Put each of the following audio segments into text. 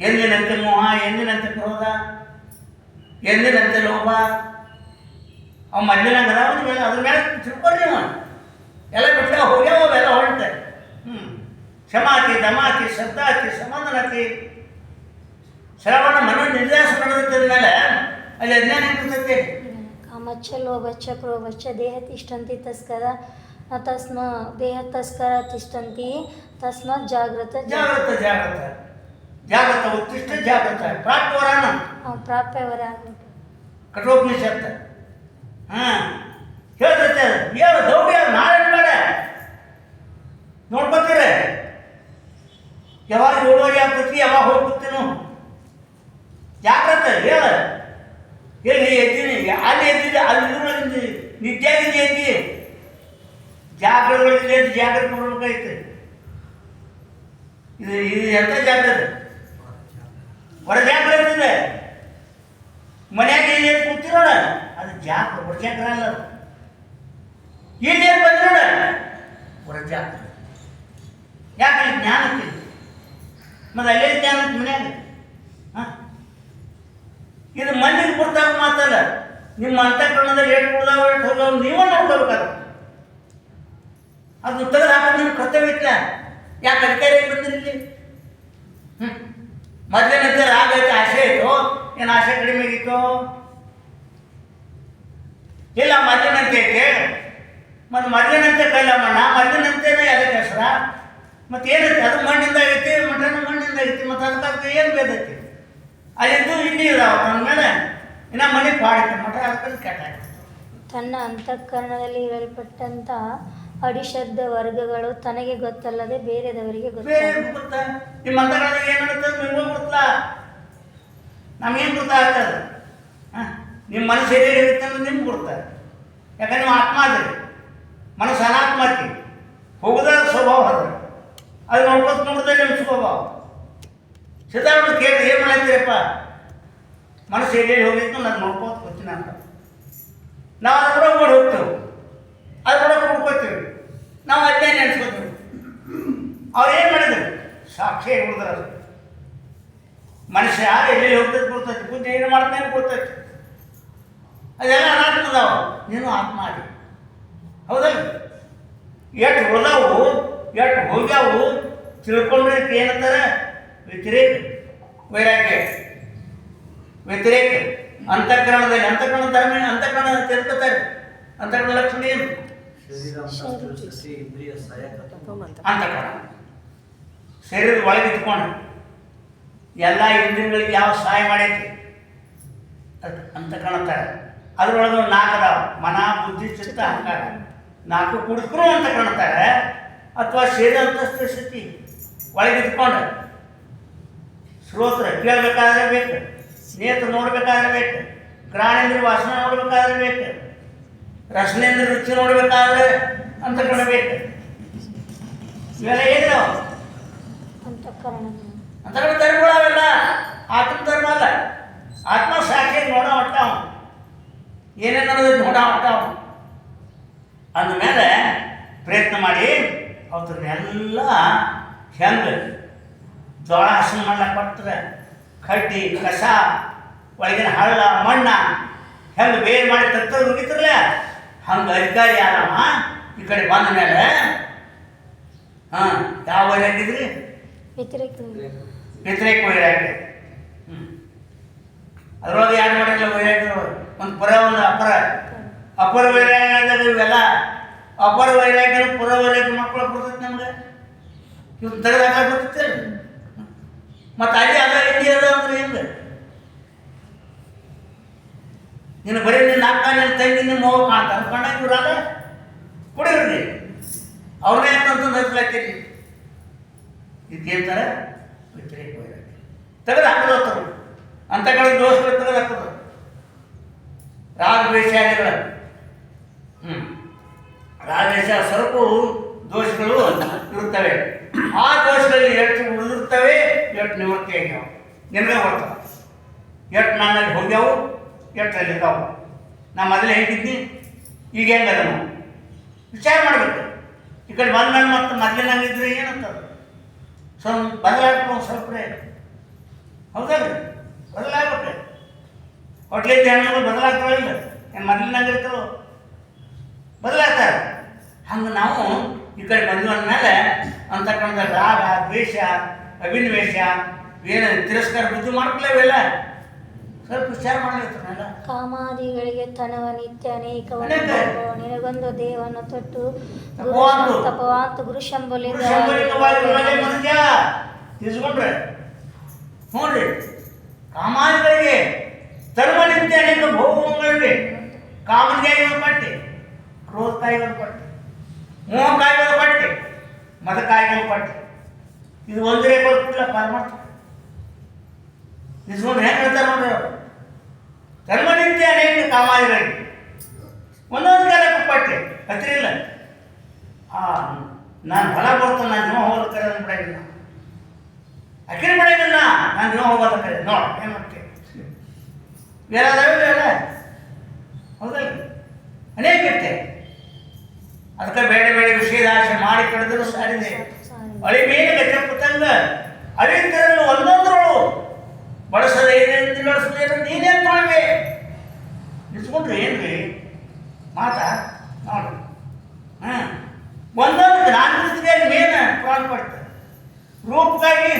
ಎಂದಿನಂತೆ ಮೋಹ ಎಂದಿನಂತೆ ಕ್ರೋಧ? ಎಂದಿನಂತೆ ಲೋಭ ಅವ ಮೊದಲಿನಾಗ ಅದಾವ ಮೇಲೆ ಅದ್ರ ಮೇಲೆ ತಿಳ್ಕೊಳ್ರಿ ಅವ ಎಲ್ಲ ಬಿಟ್ಟ ಹೋಗ್ಯಾವ ಅವೆಲ್ಲ ಹೊಂಟೆ ಹ್ಞೂ ಕ್ಷಮಾತಿ ದಮಾತಿ ಶ್ರದ್ಧಾತಿ ಸಮಾಧಾನತಿ ಶ್ರವಣ ಮನ ನಿರ್ದೇಶ ಮಾಡೋದ್ರ ಮೇಲೆ ಅಲ್ಲಿ ಅಜ್ಞಾನ ಇರ್ತೈತಿ? ಕಾಮಚ್ಚ ಲೋಭಚ್ಚ ಕ್ರೋಭಚ್ಚ ದೇಹ ತಿಷ್ಠಂತಿ ತಸ್ಕರ ತಸ್ಮ ದೇಹ ತಸ್ಕರ ತಿಷ್ಟಂತಿ ತಸ್ಮ ಜಾಗೃತ ಜಾಗೃತ ಜಾಗ್ರತ. ಜಾಗ್ರತ ಉತ್ಕೃಷ್ಟ ಜಾಗೃತ ಪ್ರಾಪ್ತವರಾನ. ಪ್ರಾಪ್ಯವರ ಕಠೋಪನಿಷತ್ ಹಾಂ ಹೇಳ್ತೈತೆ ಏನು ದೌಡ್ಯ ನಾಳೆ ಬೇಡ. ನೋಡ್ಕೊತೀರ? ಯಾವಾಗ ಏಳುವರೆ ಆಗ್ತೈತಿ ಯಾವಾಗ ಹೋಗ್ಬಿಡ್ತೀನೋ ಜಾಗ್ರತ ಹೇಳ. ಹೇಳಿ ಎದ್ದೀನಿ ಅಲ್ಲಿ ಎದ್ದಿದ್ದೆ ಅಲ್ಲಿ ನಿತ್ಯಾಗಿದ್ದೆ ಎದ್ದಿ ಜಾಗ್ರತೆ ಎದ್ದು ಜಾಗ್ರತೆ ಮಾಡ್ಬೇಕಾಯ್ತು ಇದು ಇದು ಎಂಥ ಜಾಗ್ರತೆ ಹೊರ ಜಾಗ್ರತೆ ಇದೆ ಮನ್ಯಾಗ ಏನು ಎದ್ದು ಕೂತಿರೋಣ? ಅದು ಜಾಕ ಹೊರ ಜಾಗ್ರ ಅಲ್ಲ ಅದು? ಏನು ಬಂದಿರೋಣ? ಹೊರ ಜಾಗ್ರ ಯಾಕೆ ಜ್ಞಾನ ಮತ್ತೆ ಅಲ್ಲೇ ಜ್ಞಾನ ಮನ್ಯಾಗ? ಹಾಂ? ಇದು ಮಂದಿಗೆ ಕೊಡ್ತಾಗ ಮಾತಲ್ಲ ನಿಮ್ಮ ಅಂತಃಕರಣದಲ್ಲಿ ಎಷ್ಟು ಉಳ್ದಾವ ಎಷ್ಟು ಹೋಗೋ ನೀವೇ ನೋಡ್ಕೋಬೇಕಾದ ಅದು ತೆಗೆದು ಹಾಕೋದು ನಿಮ್ಮ ಕರ್ತವ್ಯ ಇತ್ತ ಯಾಕೆ ಅಧಿಕಾರಿ ಬಂದಿರಲಿ ಹ್ಞೂ ಮೊದಲಿನಂತೆ ರಾಗ ಐತೆ ಆಸೆ ಇತ್ತು ಏನು ಆಸೆ ಕಡಿಮೆ ಆಗಿತ್ತು? ಇಲ್ಲ ಮೊದಲಿನಂತೆ ಐತೆ ಮತ್ತು ಮೊದಲಿನಂತೆ ಕೈಲಮ್ಮಣ್ಣ ಮೊದಲಿನಂತೆನೇ ಅದಕ್ಕೆ ಹೆಸರ. ಮತ್ತು ಏನೈತೆ? ಅದು ಮಣ್ಣಿಂದ ಐತಿ ಮಟನ್ ಮಣ್ಣಿಂದ ಐತಿ ಮತ್ತು ಅದಕ್ಕೆ ಏನು ಬೇದೈತಿ ಅಲ್ಲಿದ್ದು ಇಲ್ಲಿ ಇದಾವ ಅಂದಮೇಲೆ ಇನ್ನ ಮನೆ ಪಾಡೈತೆ ಮಠ ಅದಕ್ಕೆ ಕೆಟ್ಟ ತನ್ನ ಅಂತಃಕರಣದಲ್ಲಿ ಇರಲ್ಪಟ್ಟಂತ ಅಡಿಶಬ್ದ ವರ್ಗಗಳು ತನಗೆ ಗೊತ್ತಲ್ಲದೆ ಬೇರೆದವರಿಗೆ ಬೇರೆ ಗೊತ್ತಲ್ಲ ಗೊತ್ತಾ? ನಿಮ್ಮ ಅಂತಗಳದಾಗ ಏನು ನಡೀತದೆ? ನಿಮಗೂ ಗೊತ್ತಲ್ಲ. ನಮಗೇನು ಗೊತ್ತಾಗ್ತದೆ? ಹಾಂ? ನಿಮ್ಮ ಮನಸ್ಸು ಇರುತ್ತೆ ಅಂದ್ರೆ ನಿಮ್ಗೆ ಗೊತ್ತಾರೆ ಯಾಕಂದ್ರೆ ನೀವು ಆತ್ಮ ಅದ್ರಿ ಮನಸ್ಸು ಅನಾತ್ಮ ಐತಿ ಹೋಗುದ ಸ್ವಭಾವ ಅದ. ಅದು ನೋಡ್ಕೊತ ನೋಡಿದ್ರೆ ನಿಮ್ಮ ಸ್ವಭಾವ. ಸಿದ್ಧಾರ್ಥ ಕೇಳಿ ಏನು ಮಾಡ್ತೀರಪ್ಪ ಮನಸ್ಸು ಹೇಗೆ ಹೋಗಿತ್ತು ನಾನು ನೋಡ್ಕೋತ ಕೂತೀನಿ ಅಂತ. ನಾವು ಅದ್ರ ಕೂಡ ಹೋಗ್ತೇವೆ. ಅದ್ರ ಕೂಡ ಕುಡ್ಕೋತೀವಿ. ನಾವು ಅಲ್ಲೇ ನೆನೆಸ್ಕೋತೀವಿ ಅವ್ರು ಏನು ಮಾಡಿದ್ರು? ಸಾಕ್ಷಿ ಉಳಿದ್ರ ಮನುಷ್ಯ ಎಲ್ಲಿ ಹೋಗ್ತದೆ ಕೊಡ್ತೈತಿ ಬುದ್ಧಿ ಏನು ಮಾಡ್ತಾನೆ ಕೊಡ್ತೈತಿ ಅದೆಲ್ಲ ಅನಾತ್ಮದಾವ. ನೀನು ಆತ್ಮ ಆಗಿ. ಹೌದಲ್ಲ? ಎಷ್ಟು ಉಳ್ದಾವು ಎಷ್ಟು ಹೋಗ್ಯಾವು ತಿಳ್ಕೊಂಡ್ರೆ ಏನಂತಾರೆ? ವ್ಯತಿರೇಕ ವೈರಾಗ್ಯ. ವ್ಯತಿರೇಕ. ಅಂತಃಕರಣದಲ್ಲಿ ಅಂತಃಕರಣ ಧರ್ಮ ಅಂತಃಕರಣ ತಿಳ್ಕೊತಾರೆ. ಅಂತಃಕರಣ ಲಕ್ಷಣ ಏನು? ಅಂತಃಕರಣ. ಶರೀರದ ಒಳಗೆ ಇಟ್ಕೊಂಡು ಎಲ್ಲ ಇಂದ್ರಿಯಗಳಿಗೆ ಯಾವ ಸಹಾಯ ಮಾಡೈತಿ? ಅದ್ ಕಾಣುತ್ತೆ ಅದರೊಳಗೆ ನಾಲ್ಕು ಅದಾವ. ಮನ ಬುದ್ಧಿ ಚಿತ್ತ ಅಹಂಕಾರ. ನಾಲ್ಕು ಕುಡಿದ್ರು ಅಂತ ಕಾಣ್ತಾರೆ ಅಥವಾ ಅಂತಸ್ಥ ಸ್ಥಿತಿ ಒಳಗೆ ಇಟ್ಕೊಂಡು ಶ್ರೋತ್ರ ಕೇಳಬೇಕಾದ್ರೆ ಬೇಕು ಸ್ನೇಹಿತರು ನೋಡ್ಬೇಕಾದ್ರೆ ಬೇಕು ಗ್ರಾಣಿಂದ್ರ ವಾಸನೆ ನೋಡ್ಬೇಕಾದ್ರೆ ಬೇಕು ರಸನೇಂದ್ರ ರುಚಿ ನೋಡಬೇಕಾದ್ರೆ ಅಂತ ಕಾಣಬೇಕು. ಇವೆಲ್ಲ ಏನಿದಾವ? ಅಂತ ಅಂತಃಕರಣ ಧರ್ಮಗಳು ಅವೆಲ್ಲ ಆತ್ಮ ಧರ್ಮ ಅಲ್ಲ. ಆತ್ಮ ಸಾಕ್ಷಿ ನೋಡ ಹೊಟ್ಟಾವ ಏನೇನು ನೋಡ ನೋಡೋ ಹೊಟ್ಟಾವ ಅಂದಮೇಲೆ ಪ್ರಯತ್ನ ಮಾಡಿ ಅವ್ರನ್ನೆಲ್ಲ ಹೆಂಗೆ ಜೋಳ ಹಸನ ಮಾಡ್ಲಕ್ಕೆ ಬರ್ತದೆ ಕಡ್ಡಿ ಕಸ ಒಳಗಿನ ಹಳ್ಳ ಮಣ್ಣ ಹೆಂಗೆ ಬೇರೆ ಮಾಡಿ ತತ್ತ ಮುಗಿತಿರಲ್ಲ ಹಂಗೆ ಅಧಿಕಾರಿ ಯಾರಮ್ಮ ಈ ಕಡೆ ಬಂದ ಮೇಲೆ ಹಾಂ ಯಾವ ವೈರಾಗಿದ್ರಿ ವ್ಯತಿರೇಕ ವ್ಯತಿರೇಕ ಹ್ಞೂ ಅದ್ರೊಳಗೆ ಯಾರು ಮಾಡಿಲ್ಲ ವೈರಾಗ್ಯ ಒಂದು ಪುರ, ಒಂದು ಅಪರ. ಅಪರ ವೈರಾಗ್ಯ ಅಂದ್ರೆ ಇವೆಲ್ಲ. ಅಪರ ವೈರಾಗ್ಯ ಪುರ ವೈರಾಗ್ಯ ಮಕ್ಕಳು ಬರ್ತೈತೆ ನಮ್ಗೆ. ಇವ್ ತೆಗೆದು ಹಾಕಕ್ಕೆ ಬರ್ತೈತೆ ಮತ್ತು ಅಲ್ಲಿ ಅದ, ಇಲ್ಲಿ ಅದ ಅಂದ್ರೆ ಹೆಂಗೆ? ನೀನು ಬರೀ ನಿನ್ನ ಅಕ್ಕ, ನಿನ್ನ ತಂಗಿ ನಿಮ್ಮ ಮಗು ಕಾಣ್ತಾ ಅನ್ಕೊಂಡಾಗ ಇವ್ರಲ್ಲ ಕುಡಿಯೋರಿ ಅವ್ರನ್ನೇ ಅಂತಂದು ಹಚ್ಚಲಾಕ್ತೀರಿ ಇದು ಹೇಳ್ತಾರೆ ವ್ಯತಿರೇಕ ವೈರಾಗ್ಯ. ತೆಗೆದು ಹಾಕೋದು ಅಂತಗಳ ಕಡೆ ದೋಷ ಹಾಕೋದು ರಾಗ ದ್ವೇಷಾದಿಗಳು ಹ್ಞೂ ರಾಗೇಶ ಸ್ವಲ್ಪ ದೋಷಗಳು ಇರುತ್ತವೆ. ಆ ದೋಷಗಳಲ್ಲಿ ಎಷ್ಟು ಉಳಿದಿರ್ತವೆ, ಎಷ್ಟು ನಿವೃತ್ತಿ ಆಗ್ಯಾವ? ನಿನಗೆ ಬರ್ತವೆ ಎಷ್ಟು ನನ್ನಲ್ಲಿ ಹೋಗ್ಯಾವು, ಎಷ್ಟು ಅಲ್ಲಿ ಇದ್ದಾವು ನಾ ಮೊದಲೇ ಹೇಗಿದ್ನಿ ಈಗ ಹೆಂಗದ ನಾವು ವಿಚಾರ ಮಾಡಬೇಕು. ಈ ಕಡೆ ಬಂದ ಮತ್ತೆ ಮೊದಲಿನಂಗಿದ್ರೆ ಏನಂತ ಸ್ವಲ್ಪ ಬದಲಾಗ್ಬೇಕು ಒಂದು ಸ್ವಲ್ಪ ಹೌದಲ್ರಿ? ಬದಲಾಗ್ಬೇಕು ಹೋಟ್ಲಿಂದ ಹೆಣ್ಮಗಳು ಬದಲಾಗ್ತಾಳಿಲ್ಲ ಏನು ಮೊದಲಿನಾಗ ಇರ್ತಾರೋ? ಬದಲಾಗ್ತಾರೆ. ಹಂಗೆ ನಾವು ಈ ಕಡೆ ಮೇಲೆ ಅಂದಮೇಲೆ ಅಂತಕ್ಕಂಥ ರಾಗ ದ್ವೇಷ ಅಭಿನಿವೇಶ ಏನು ತಿರಸ್ಕಾರ ಬುದ್ಧಿ ಮಾಡ್ಕೊಳ್ಳೇವೆಲ್ಲ ಸ್ವಲ್ಪ ವಿಚಾರ ಮಾಡಲಿರ್ತಾರಲ್ಲ ಕಾಮಾದಿಗಳಿಗೆ ತನವ ನಿತ್ಯ ಅನೇಕ ಅನೇಕ. ನಿನಗೊಂದು ದೇವನ ತೊಟ್ಟು ತಪವಾಂತು. ತಪವಾಂತು. ಗುರು ಹ್ಞೂ ಶಂಭರಿಕವಾಗಿ ಕಾಮಾದಿಗಳಿಗೆ ಧರ್ಮ ನಿತ್ಯ ಅನೇಕ ಭೋಗಗಳಿವೆ ಕಾಮನಿಗಾಗಿ ಒಂದು ಪಟ್ಟಿ ಕ್ರೋಧಕ್ಕಾಗಿ ಒಂದು ಪಟ್ಟಿ ಮೋಹಕ್ಕಾಗಿ ಒಂದು ಪಟ್ಟಿ ಮದಕ್ಕಾಗಿ ಒಂದು ಪಟ್ಟಿ ಇದು ಒಂದೇ ಬರ್ತಿಲ್ಲ ಪರಮಾತ್ಮ ನಿಜವನ್ನು ಹೆಂಗೆ ಹೇಳ್ತಾರೆ ನೋಡ್ರಿ ಅವರು? ಧರ್ಮ ನಿತ್ಯ ಅನೇಕ ಕಾಮಾದಿಗಳಿಗೆ ಒಂದೊಂದು ಕಾಲಕ್ಕೆ ಪಟ್ಟಿ ಹತ್ತಿರ ಇಲ್ಲ. ಆ, ನಾನು ಹೊಲ ಬರ್ತೇನೆ ನಾನು ಜೀವ ಹೋಗೋದು ಕರೆ ನನ್ನ ಬಿಡಂಗಿಲ್ಲ ಅಕ್ಕಿನ ಬಿಡಂಗಿಲ್ಲ ನಾನು ಜೀವ ಹೋಗೋದಕ್ಕೆ ನೋಡ, ಏನು ಮಾಡ್ತೀವಿ ಬೇರೆ ಅದಾವಿಲ್ಲ ಹೌದಲ್ಲ? ಅನೇಕ ಇರ್ತೆ. ಅದಕ್ಕೆ ಬೇಡ ಬೇಡ ವಿಷಯದ ಆಸೆ ಮಾಡಿ ಕಳೆದರೂ ಸಾರಿದೆ ಅಳಿ ಮೇಲೆ ಗಚ್ಚ ಪತಂಗ ಅಳಿತರನ್ನು ಒಂದೊಂದರಳು. ಬಳಸದೆ ಏನೇನು ಬಳಸದೆ ನೀನೇನು ಮಾಡ್ಬೇ ನಿಲ್ಸ್ಕೊಂಡ್ರಿ ಏನ್ರಿ? ಮಾತಾ ನೋಡ್ರಿ ಹಾಂ. ಒಂದೊಂದು ನಾನು ಮೇನ್ ಮೇನ ಪ್ರಾಣ ಮಾಡ್ತಾರೆ ರೂಪಕ್ಕಾಗಿ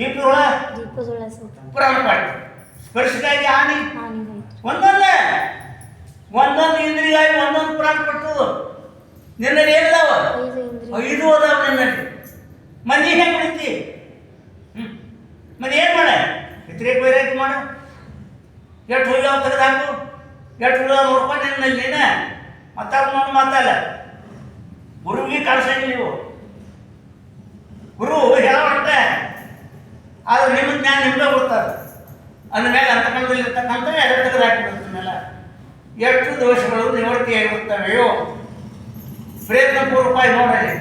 ದೀಪಗಳ ದೀಪದುಳ ಪುರಾಣ ಹಾನಿ. ಹಾನಿ ಹೋಯ್ತು. ಒಂದೊಂದೇ. ಒಂದೊಂದು ಇಂದ್ರಿಗಾಗಿ ಒಂದೊಂದು ಪ್ರಾಣ ಪಟ್ಟು ನಿನ್ನಲ್ಲಿ ಏನಿದಾವ? ಐದು ಅದಾವ ನಿನ್ನಲ್ಲಿ. ಮಂದಿ ಹೆಂಗೆ ಕುಡಿತಿ ಹ್ಞೂ ಮತ್ತೆ ಏನು ಮಾಡ? ವ್ಯತಿರೇಕ ವೈರಾಗ್ಯ ಮಾಡು. ಎಷ್ಟು ಹೋಗ್ಯಾವ ತೆಗೆದಾಕು? ಎಷ್ಟು ಹೋಗ್ಯಾವ ನೋಡ್ಕೊಂಡು ನಿನ್ನಲ್ಲಿ ನೀನ? ಮತ್ತಾಗ ನೋಡಿ ಮಾತಲ್ಲ ಗುರುವಿಗೆ ಕಾಣಿಸಂಗಿಲ್ಲ ನೀವು. ಗುರು ಹೇಳೋಣ ಆದ್ರೆ ನಿಮ್ಮ ಜ್ಞಾನ ನಿಮ್ಗೆ ಗೊತ್ತದ. ಅಂದಮೇಲೆ ಅಂತಕಂಡದಲ್ಲಿರ್ತಕ್ಕಂಥ ಎಲ್ಲ ತೆಗೆದು ಹಾಕಿಬಿಡ್ತೀನಲ್ಲ ಎಷ್ಟು ದೋಷಗಳು ನಿವೃತ್ತಿಯಾಗಿರುತ್ತವೆಯೋ ಪ್ರಯತ್ನಪೂರ್ವಕವಾಗಿ ನೋಡಲಿ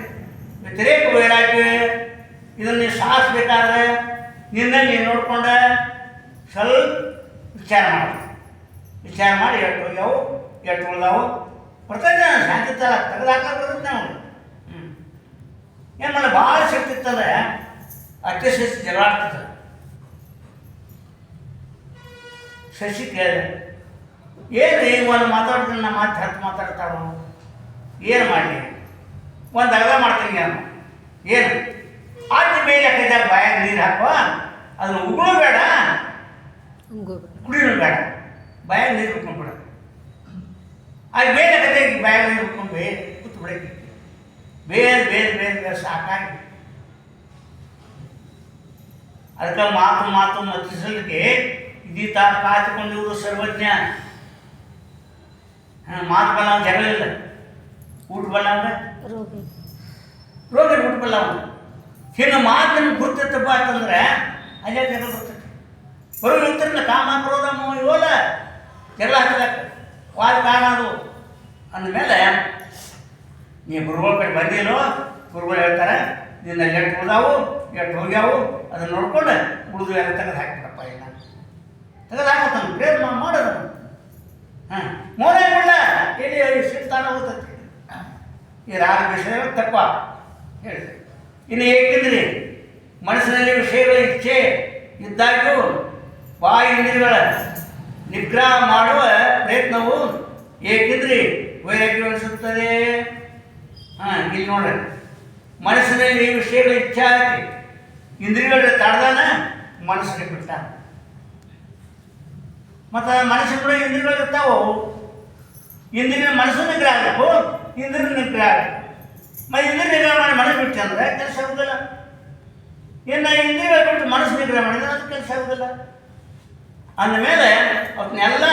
ವ್ಯತಿರೇಕ ವೈರಾಗ್ಯ ಇದನ್ನು ನೀವು ಸಾಧಿಸ್ಬೇಕಾದ್ರೆ ನಿನ್ನ ನೀನು ನೋಡಿಕೊಂಡ ಸ್ವಲ್ಪ ವಿಚಾರ ಮಾಡಿ. ವಿಚಾರ ಮಾಡಿ ಎಷ್ಟು ಹೋಗ್ಯಾವು ಎಷ್ಟು ಉಳ್ದಾವು. ಬರ್ತೈತೆ ಶಾಂತಿ ತರ ತೆಗೆದಾಕ ಬರುತ್ತೆ ಹ್ಞೂ ಏನು ಭಾಳ ಶಕ್ತಿ ಇತ್ತಂದ್ರೆ ಅತ್ತೆ ಶಶಿ ಆಡ್ತಿರ್ತಾರೆ ಶಶಿ ಕೇಳ ಏನು ರೀ ಒಂದು ಮಾತಾಡ್ತೀನಿ ನಮ್ಮ ಮಾತು ಹತ್ತು ಮಾತಾಡ್ತಾವ ಏನು ಮಾಡಲಿ? ಒಂದು ಅರ್ಧ ಮಾಡ್ತೀನಿ ನಾನು. ಏನು? ಆದ ಮೇಲೆ ಕೈದಾಗ ಬಾಯಾಗ ನೀರು ಹಾಕುವ ಅದನ್ನು ಉಗುಳು ಬೇಡ. ಕುಡಿಯೋ ಬೇಡ. ಬಾಯಾಗ ನೀರು ಉಟ್ಕೊಂಡ್ಬಿಡ. ಅದು ಬೇರೆ ಕತೆ ಬಾಯಾಗ ನೀರು ಉಟ್ಕೊಂಡು ಬೇರೆ ಕೂತ್ಬಿಡಕ್ಕೆ. ಬೇರೆ ಬೇರೆ ಬೇರೆ ಬೇರೆ ಸಾಕಾಗಿ. ಅದಕ್ಕೆ ಮಾತು ಮಾತು ಮತ್ತಿಸಲಿಕ್ಕೆ ಇದೀತ ಕಾಚಿಕೊಂಡಿರುವುದು ಸರ್ವಜ್ಞ. ಮಾತು ಬಲ್ಲ ಜಗಳ ಇಲ್ಲ. ಊಟ ಬಲ್ಲ ರೋಗಿ. ರೋಗ ಊಟ ಬಲ್ಲ ಇನ್ನು ಮಾತನ್ನು ಗುರ್ತೈತಪ್ಪ ಅಂತಂದ್ರೆ ಅದೇ ಜಗಳ ಬರ್ತೈತೆ ಬರೋ ಇರ್ತಾರಲ್ಲ ಕಾಮ ಕ್ರೋಧ ಇವಲ್ಲ ಜಗಳ ಹಾಕಲಕ್ಕ ವಾದ ಕಾಣೋದು ಅದು. ಅಂದಮೇಲೆ ನೀ ಗುರುಗಳ ಕಡೆ ಬಂದಿಲ್ಲೋ ಗುರುಗಳು ಹೇಳ್ತಾರೆ ನಿನ್ನ ಎಷ್ಟು ಉದಾವು ಎಷ್ಟು ಹೋಗ್ಯಾವು, ಅದನ್ನು ನೋಡ್ಕೊಂಡು, ಉಳಿದು ಎಲ್ಲ ತೆಗೆದು ಹಾಕ್ಬಿಡಪ್ಪ ಏನ. ತೆಗೆದು ಹಾಕತ್ತಾನ ಪ್ರೇಮ ಮಾಡೋದು ಹಾಂ. ಮೋನೇ ಬಿಡಲ್ಲ ಎಲ್ಲಿ ಸಿಗ್ತಾನ ಹೋಗ್ತೈತಿ ಈ ರಾಗ ವಿಷಯ ತಪ್ಪ ಹೇಳಿದೆ ಇನ್ನು ಏಕೆಂದ್ರೆ, ಮನಸ್ಸಿನಲ್ಲಿ ವಿಷಯಗಳ ಇಚ್ಛೆ ಇದ್ದಾಗ್ಯೂ, ಬಾಯಿ ಇಂದ್ರಿಯಗಳ ನಿಗ್ರಹ ಮಾಡುವ ಪ್ರಯತ್ನವು ಏಕೆಂದ್ರೆ ವೈರಾಗ್ಯ ಅನಿಸುತ್ತದೆ ಹಾಂ, ಇಲ್ಲಿ ನೋಡ್ರಿ. ಮನಸ್ಸಿನಲ್ಲಿ ವಿಷಯಗಳ ಇಚ್ಛೆ ಆಯ್ತು ಇಂದ್ರಿಯಗಳ ತಡೆದಾನ ಮನಸ್ಸಿಗೆ ಬಿಟ್ಟ ಮತ್ತು ಮನಸ್ಸುಗಳು ಇಂದ್ರಿಯಗಳು ಇರ್ತಾವು? ಇಂದ್ರಿಯ ಮನಸ್ಸು ನಿಗ್ರಹ ಆಗಬೇಕು. ಇಂದ್ರಿಯ ನಿಗ್ರಹ ಆಗಬೇಕು. ಮತ್ತು ಇಂದ್ರಿಯ ನಿಗ್ರಹ ಮಾಡಿ ಮನಸ್ಸು ಬಿಟ್ಟು ಅಂದ್ರೆ ಕೆಲಸ ಆಗುದಿಲ್ಲ. ಇನ್ನು ಇಂದ್ರಿಯಗಳು ಬಿಟ್ಟು ಮನಸ್ಸು ನಿಗ್ರಹ ಮಾಡಿದ್ರೆ ಅದು ಕೆಲಸ ಆಗುದಿಲ್ಲ. ಅಂದಮೇಲೆ ಅದನ್ನೆಲ್ಲ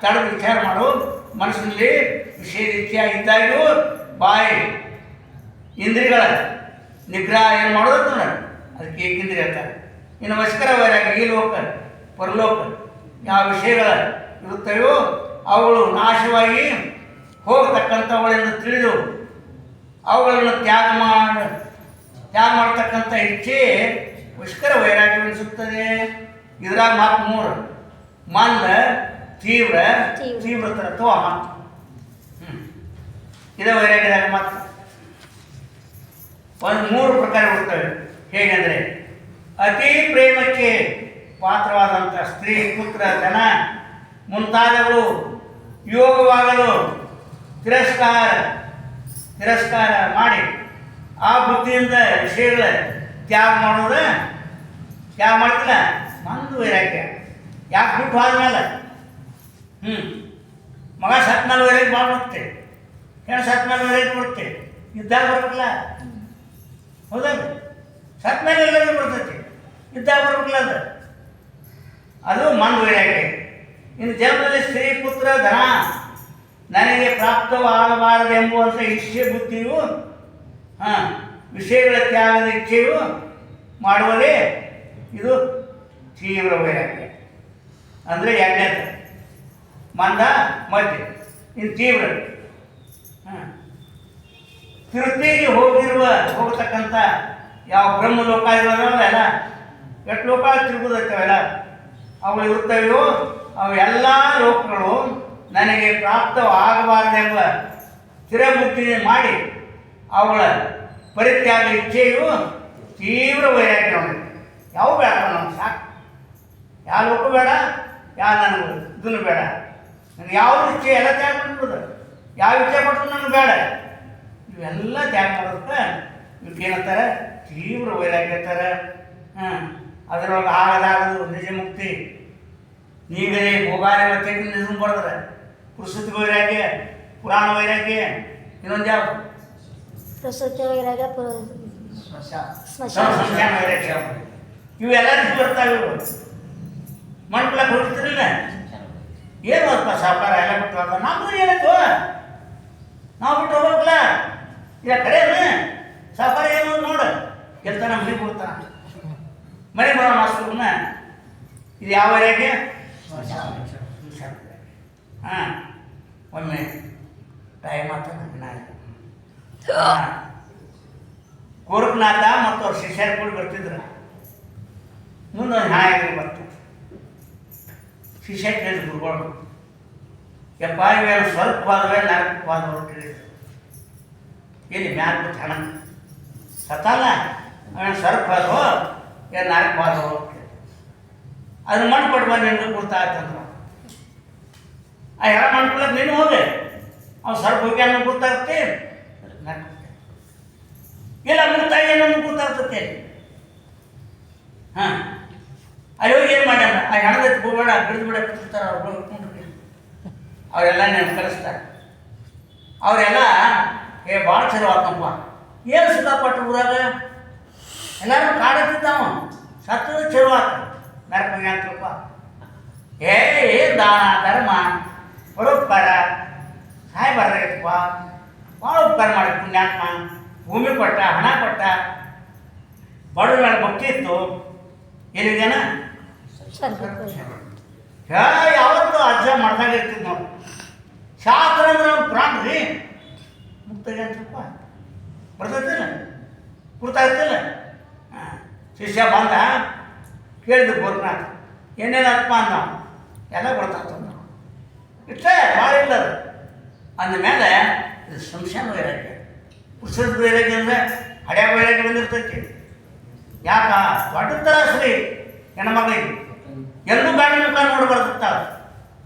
ತಡೆದು ವಿಚಾರ ಮಾಡು. ಮನಸ್ಸಿನಲ್ಲಿ ವಿಷಯ ರೀತಿಯ ಇದ್ದಾಗ್ಯೂ ಬಾಯಿ ಇಂದ್ರಿಯಗಳ ನಿಗ್ರಹ ಏನು ಮಾಡೋದು ನೋಡ ಅದಕ್ಕೆ ಏಕಿಂದ್ರಿಯ ಅಂತಾರೆ ಇನ್ನು ವಸ್ಕರ ವೈರಾಗ ಈ ಲೋಕ ಪರಲೋಕ ಯಾವ ವಿಷಯಗಳ ಇರುತ್ತವೆಯೋ ಅವುಗಳು ನಾಶವಾಗಿ ಹೋಗತಕ್ಕಂಥವುಗಳೆಂದು ತಿಳಿದು ಅವುಗಳನ್ನು ತ್ಯಾಗ ಮಾಡ ತ್ಯಾಗ ಮಾಡ್ತಕ್ಕಂಥ ಇಚ್ಛೆ ವಶಕರ ವೈರಾಗ್ಯವೆನಿಸುತ್ತದೆ ಇದ್ರಾಗ ಮಾತು ಮೂರು. ಮಂದ ತೀವ್ರ ತೀವ್ರ. ತೀವ್ರತರ ಅಥವಾ ಮಾತು ಹ್ಞೂ ಇದೇ ವೈರಾಗ್ಯದಾಗ ಮಾತು. ಒಂದು ಮೂರು ಪ್ರಕಾರ ಬರ್ತವೆ ಹೇಗೆಂದರೆ, ಅತಿ ಪ್ರೇಮಕ್ಕೆ ಪಾತ್ರವಾದಂಥ ಸ್ತ್ರೀ, ಪುತ್ರ ಜನ ಮುಂತಾದವರು ಯೋಗವಾಗಲು ತಿರಸ್ಕಾರ ತಿರಸ್ಕಾರ ಮಾಡಿ ಆ ಬುದ್ಧಿಯಿಂದ ವಿಷಯಗಳ ತ್ಯಾಗ ಮಾಡೋದು ತ್ಯಾಗ ಮಾಡ್ತಿಲ್ಲ. ಮಂದು ವೈರಾಗ್ಯ. ಯಾಕೆ ಬಿಟ್ಟು ಆದ್ಮೇಲೆ ಹ್ಞೂ ಮಗ ಸತ್ಮೇಲೆ ವೈರಾಗ್ಯ ಭಾಳ ಬರುತ್ತೆ. ಹೆಣ್ಣು ಸತ್ಮೇಲೆ ವೈರಾಗ್ಯ ಬರುತ್ತೆ. ಇದ್ದಾಗ ಬರೋಲ್ಲ ಹೌದಲ್ಲ ಸತ್ ಮೇಲೆ ಎಲ್ಲರಿಗೂ ಬರ್ತೈತಿ ಇದ್ದಾಗ ಬರ್ಬೇಕಲ್ಲ ಅದು? ಅದು ಮಂದು ವೈರಾಗ್ಯ ಇನ್ನು ಜನ್ಮದಲ್ಲಿ ಸ್ತ್ರೀ, ಪುತ್ರ, ಧನ ನನಗೆ ಪ್ರಾಪ್ತವಾಗಬಾರದು ಎಂಬುವಂಥ ಇಚ್ಛೆ, ಬುದ್ಧಿಯು, ಹಾಂ, ವಿಷಯಗಳ ತ್ಯಾಗದ ಇಚ್ಛೆಯು ಮಾಡುವುದೇ ಇದು ತೀವ್ರ ವೈರಾಗ್ಯ. ಅಂದರೆ ಎರಡನೇದು ಮಂದ, ಮಧ್ಯ. ಇನ್ನು ತೀವ್ರ ತಿರುಪತಿಗೆ ಹೋಗಿರುವ ಹೋಗ್ತಕ್ಕಂಥ ಯಾವ ಬ್ರಹ್ಮ ಲೋಕ ಇರೋದಲ್ಲ ಎಷ್ಟು ಲೋಕ ತಿರುಗುದತ್ತವೆಲ್ಲ ಅವು ಎಲ್ಲ ಲೋಕಗಳು ನನಗೆ ಪ್ರಾಪ್ತವಾಗಬಾರದೆಂಬ ಸ್ಥಿರಬುದ್ಧಿ ಮಾಡಿ ಅವುಗಳ ಪರಿತ್ಯಾಗ ಇಚ್ಛೆಯು ತೀವ್ರ ವೈರಾಗ್ಯ ಯಾವ ಬೇಡ ನಮ್ಗೆ, ಸಾಕು. ಯಾವ ಲೋಕ ಬೇಡ, ಯಾವ ನನಗೆ, ಇದನ್ನು ಬೇಡ. ನನಗೆ ಯಾವ ಇಚ್ಛೆ, ಎಲ್ಲ ತ್ಯಾಗ ಯಾವ ಇಚ್ಛೆ ಪಟ್ಟರು ನನಗೆ ಬೇಡ. ಇವೆಲ್ಲ ತ್ಯಾಗ ಮಾಡೋದಕ್ಕೆ ಇವಕ್ಕೆ ಏನಂತಾರೆ ತೀವ್ರ ವೈರಾಗ್ಯ ಅಂತಾರೆ ಹಾಂ ಅದರೊಳಗೆ ಆಗದಾಗದು ನಿಜ ಮುಕ್ತಿ. ನೀವೇ ಭೋಗಾರಿ ಮತ್ತೆ ನಿಜ ಬರೆದ್ರೆ. ಪುರುಷತ್ ವೈರಾಗ್ಯ ಪುರಾಣ ವೈರಾಗ್ಯ ಇನ್ನೊಂದು ಯಾವ ಪ್ರಸೂತಿ ವೈರಾಗ್ಯ ಸ್ಮಶಾನ. ವೈರಾಗ್ಯ. ಇವೆಲ್ಲ ರೀತಿ ಬರ್ತಾವೆ ಇವು. ಮಣ್ಕೊಳಕ್ಕೆ ಹೋಗ್ತಿರಲಿಲ್ಲ. ಏನು ಅಪ್ಪ ಸಾಪಾರ ಎಲ್ಲ ಬಿಟ್ಟು ನಮ್ದು ಏನಾಯ್ತು? ನಾವು ಬಿಟ್ಟು ಇಲ್ಲ ಕರೆಯಲ್ಲ ಸಾವುಕಾರ ಏನು ನೋಡು. ಗೆಲ್ತಾನ ಮನೆ ಕೊಡ್ತಾನ ಮನೆ ಬರೋ ಮಾಸ್ತರ್ನ ಇದು ಯಾವ ವೈರಾಗ್ಯ ಹಾಂ. ಒಮ್ಮೆ ಟೈಮ್ ಆತ ಗೋರಖನಾಥ ಮತ್ತು ಅವ್ರ ಶಿಷ್ಯರು ಕೂಡ ಬರ್ತಿದ್ರು. ಮುಂದೆ ಒಂದು ಹಾಯಾಗಿ ಬರ್ತು. ಶಿಷ್ಯ ಕೇಳಿದ್ರು ಗುರುಗಳು ಯಪ್ಪ ಇವೇನು ಸ್ವಲ್ಪ ಪಾದವೇ ನಾಲ್ಕು ಹೋದ್ರು ಕೇಳಿದ್ರು. ಎಲ್ಲಿ ಮ್ಯಾಲ ಬಿಟ್ಟು ಹಣ ಸತ್ತಲ್ಲ ಸರ್ಪ್ ಅದು? ಏನು ನಾಲ್ಕು ಹೋದ್ರು ಅದನ್ನ ಮಣ್ಣು ಕೊಟ್ಟು ಬಂದು ಹೆಂಗೆ ಕೊಡ್ತಾ ಇತ್ತಂದ್ರು ಆ ಎಲ್ಲ ಮಾಡ್ಕೊಳಕ್ ನೀನು ಹೋಗಿ. ಅವ್ನು ಸರ್ಪ್ ಹೋಗಿ ಅನ್ನೋ ಗೊತ್ತಾಗುತ್ತೆ ಇಲ್ಲ ಮುಕ್ತಾಯ ಅನ್ನೋದು ಗೊತ್ತಾಗ್ತದೆ ಹಾಂ. ಅಲ್ಲಿ ಹೋಗಿ ಏನು ಮಾಡ್ಯಾನ? ಆ ಹೆಣದ ಹೋಗ್ಬೇಡ, ಬಿಡಿದು ಬಿಡ ಕೂತಿರ್ತಾರೆ ಅವ್ರು ಅವರೆಲ್ಲ ನೆನಪು ಕಲಿಸ್ತಾರೆ ಅವರೆಲ್ಲ ಏ ಭಾಳ ಚಲೋ ಆತಪ್ಪ. ಏನು ಸಿಕ್ಕಾಪಟ್ಟು ಊರಾಗ? ಎಲ್ಲರೂ ಕಾಡತ್ತಿದ್ದಾವ. ಸತ್ತದ ಚಲೋ ಆತ. ಅಂತಪ್ಪ ಏ ಏನು ದಾನ ಧರ್ಮ, ಪರೋಪಕಾರ. ಸಾಯಬಾರ್ದಾಗಿತ್ತಪ್ಪ ಭಾಳ ಉಪಕಾರ ಮಾಡಿ ಪುಣ್ಯಾತ್ಮ. ಭೂಮಿ ಕೊಟ್ಟ, ಹಣ ಕೊಟ್ಟ. ಬಡವ್ರ ಮೇಲೆ ಭಕ್ತಿ ಇತ್ತು. ಎಲ್ಲಿದೇನ ಯಾವತ್ತೂ ಅಜ್ಜ ಮಾಡ್ದಾಗ ಇರ್ತಿದ್ ನೋಡಿ ಶಾಸ್ತ್ರ ಅಂದ್ರೆ ಪ್ರಾಣ ರೀ. ಅಂತಪ್ಪ ಬರ್ತೈತಿಲ್ಲ ಗೊತ್ತಾಗ್ತಿಲ್ಲ ಹಾಂ ಶಿಷ್ಯ ಬಂದ ಕೇಳಿದ್ರು ಗೋರ್ನಾಥ್ ಏನೇನಪ್ಪ ಅಂದ ಎಲ್ಲ ಗೊತ್ತಾಗ್ತದ ಇಷ್ಟೇ ಭಾಳ ಇಲ್ಲ ಅದು ಅಂದಮೇಲೆ ಇದು ಸಂಶಯ ವೈರಾಗ್ಯ ಪುರುಷದ ವೈರಾಗ್ಯ ಅಂದರೆ ಹಡ್ಯಾಗ ವೈರಾಗ್ಯ ಬಂದಿರ್ತೈತಿ ಯಾಕ ದೊಡ್ಡ ತ್ರಾಸ್ರಿ ಹೆಣ್ಮಗಳಿಗೆ ಎಲ್ಲೂ ಗಂಡ ಮುಖ ನೋಡ್ಬಾರ್ದಿರ್ತಾವ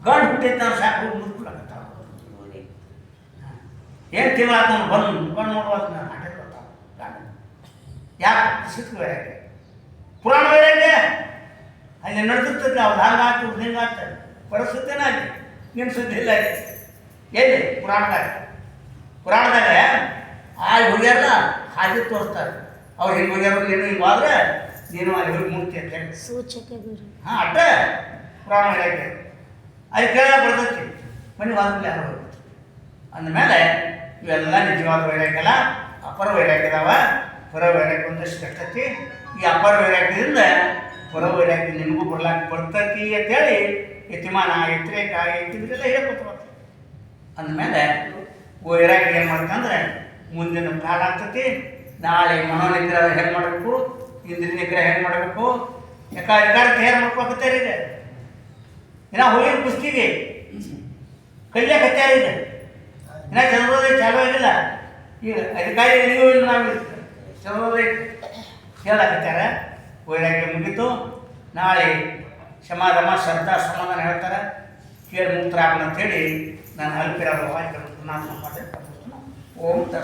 ಗಂಡು ಹುಟ್ಟಿರ್ತಾವ ಸಾಕು ಏನು ತಿಂಗಳಾತ ಬಂದು ಮುಖ ನೋಡ್ಬಾರ್ದು ನಾನು ಆಟ ಯಾಕೆ? ಸಿಕ್ಕ ಬೇರೆ ಪುರಾಣ ಹೇಗೆ? ಅಲ್ಲಿ ನಡೆದಿರ್ತದೆ ಅವ್ರು ಹಿಂಗೆ ಹಿಂಗಾತ ಪರಿಸ್ಥಿತಿನ ಅಲ್ಲಿ ನಿಮ್ಮ ಸುದ್ದಿ ಇಲ್ಲ ಇದೆ ಎಲ್ಲಿ? ಪುರಾಣದಾಗ. ಪುರಾಣದಾಗ ಆ ಹುಡುಗಿಯರನ್ನ ಹಾಗೆ ತೋರಿಸ್ತಾರೆ. ಅವ್ರು ಹಿಂಗೆ ಹುಡುಗಿಯರು ನೀನು ಹಿಂಗೆ ಹೋದ್ರೆ ನೀನು ಅಲ್ಲಿ ಹೋಗಿ ಮುಕ್ತಿ ಅಂತ ಹೇಳಿ. ಸೂಚಕ ಹಾಂ ಅಟ್ಟ. ಪುರಾಣ ಹೇಳಕ್ಕೆ ಅಲ್ಲಿ ಕೇಳ ಬರ್ತೈತಿ. ಮನೆ ವಾದ್ಮೇಲೆ ಯಾರು ಅಂದಮೇಲೆ ಇವೆಲ್ಲ ನಿಜವಾದ ವೈರಾಗ್ಯಲ್ಲ ಅಪರ ವೈರಾಗ್ಯದವ. ಪರ ವೈರಾಗ್ಯ ಒಂದಷ್ಟು ಕಟ್ಟತಿ. ಈ ಅಪರ ವೈರಾಗ್ಯದಿಂದ ಪರ ವೈರಾಗ್ಯ ನಿಮಗೂ ಬರ್ಲಾಕ ಬರ್ತೈತಿ ಅಂತೇಳಿ ಯತಿಮಾನ ಎತ್ತರೇಕ ಎತ್ತಿದ್ರೆಲ್ಲ ಹೇಳ್ಕೊತ ಅಂದಮೇಲೆ ವೈರಾಗ್ಯ ಏನು ಮಾಡ್ತಂದ್ರೆ ಮುಂದಿನ ಕಾಲ ಆಗ್ತತಿ. ನಾಳೆ ಮನೋನಿಗ್ರಹ ಹೆಂಗೆ ಮಾಡಬೇಕು, ಇಂದ್ರಿಯ ನಿಗ್ರಹ ಹೆಂಗೆ ಮಾಡಬೇಕು ಯಾಕ ಅಧಿಕಾರ ತಯಾರು ಮಾಡ್ಕೊಕತ್ತಾರೆ ಈಗ ಇನ್ನ ಹೋಗಿನ ಕುಸ್ತಿಗೆ. ಕಲ್ಯಾಕ ಹತ್ಯಾರ ಈಗ ಇನ್ನ ಚಂದ್ರೋದಯ ಚಾಲು ಆಗಿಲ್ಲ. ಈಗ ಅಧಿಕಾರಿ ನೀವು ನಾವು ಚಂದ್ರೋದಯ ಕೇಳಾಕತ್ತಾರ. ವೈರಾಗ್ಯ ಮುಗಿತು. ನಾಳೆ ಸಮಾಧಾನ ಶ್ರದ್ಧಾ, ಸಮಾಧಾನ ಹೇಳ್ತಾರೆ. ಕೇಳಿ ಮುಕ್ತರಾಗೋಣ ಅಂತೇಳಿ ನಾನು ಅಲ್ಪಿರೋ ವಾಕ್ಯ ನಾನು ಮಾಡಿದೆ ಓಂ ತತ್ಸ